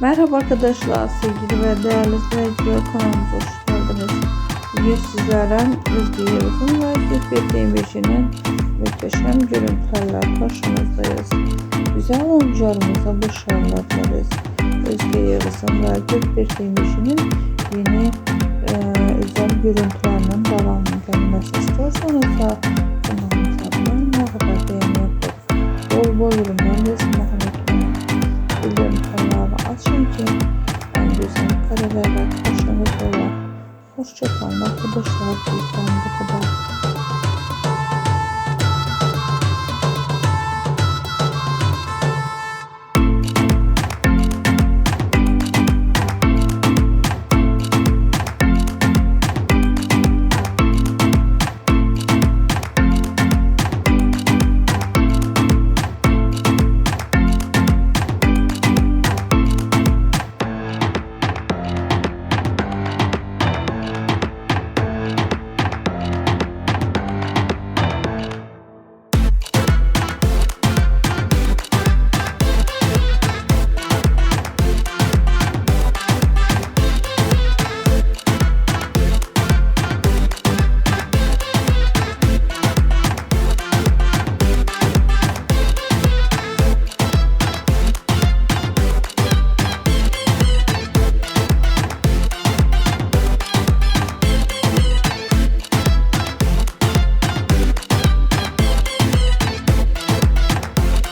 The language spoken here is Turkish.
Merhaba arkadaşlar, sevgili ve değerli izleyiciler kanalımıza hoş geldiniz. Bugün sizlerle Özgür Yavuz'un ve Gülbet Demirci'nin muhteşem görüntülerle karşınızdayız. Güzel oyuncularımıza başarılar dileriz. Özgür Yavuz'un ve Gülbet Demirci'nin yeni e, özel görüntülerinin devamını gelmesi istiyorsanız da lewej, jak to się wywoła. Puszczy pana podeszła i pan do.